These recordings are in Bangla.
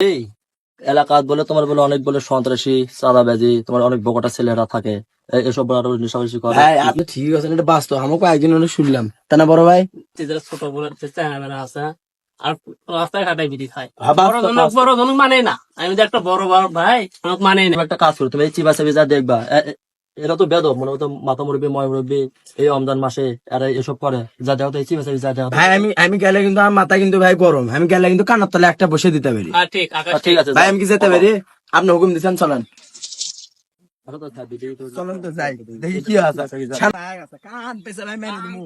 এই এলাকাত বলে তোমার বলে অনেক বলে সন্ত্রাসী চাঁদাবাজি তোমার অনেক বকটা ছেলেরা থাকে। এসব বলে আরও নিশাবাসি করে আপনি ঠিক আছে এটা বাস্তব। আমাকে একদিন অনেক শুনলাম। তা না বড় ভাই? যারা ছোট বলে চেহারা আছে আর রাস্তায় ঘাটায় বিড়ি খায়। হ্যাঁ, বড় জনক বড় জনক মানে না। আমি যে একটা বড় বড় ভাই আমাকে মানে না। একটা কাজ করো তুমি এই চিবা চাবি যা দেখবা এরা তো বেদব মনে হতো মাথা মুরব্বী ময় মুরব্বী এই রমজান মাসে এরা এসব করে। যা দেখো তো এই যা দেখো ভাই আমি আমি গেলে কিন্তু আমার মাথা কিন্তু ভাই গরম। আমি গেলে কিন্তু কানার তলে একটা বসে দিতে পারি। ঠিক আছে ভাই আমি কি যেতে পারি? আপনি হুকুম দিচ্ছেন চলেন। আরও তো থাকবি, দেখি তো- চলেন তো যাই দেখি কি আছে। ছানা আয়া গেছে, কান পেছে ভাই মেরে দিমু।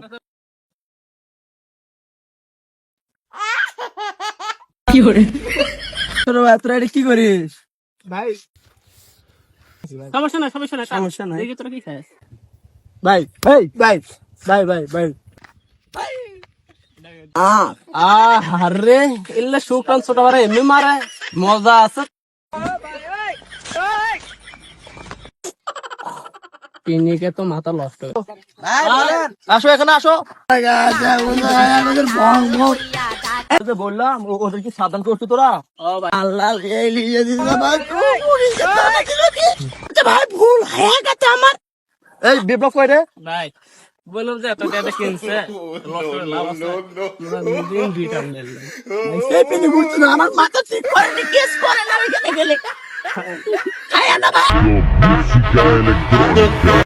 ছোট ভাই তোরা এটা কি করিস? ভাই সমস্যা নাই সমস্যা নাই সমস্যা নাই। দেখি তোরা কি খাস ভাই ভাই ভাই ভাই ভাই ভাই আরে ইল্লে শুকান ছোট বারে এমনি মারে মজা আছে পিনিকে তো মাথা ভাই আসো এখানে আসো বললাম ও- ওদের কি সাবধান করছ তোরা আল্লাহ এই লিয়ে দিছে ভাই ভাই ভুল হয়ে গেছে আমার এই বিপ্লব কই রে? নাই। বললাম যে এত টাকা কিনছে এই পিনি ঘুরছে না আমার মাথা ঠিক করে নি কেস করে না ওইখানে গেলে। Música electrónica.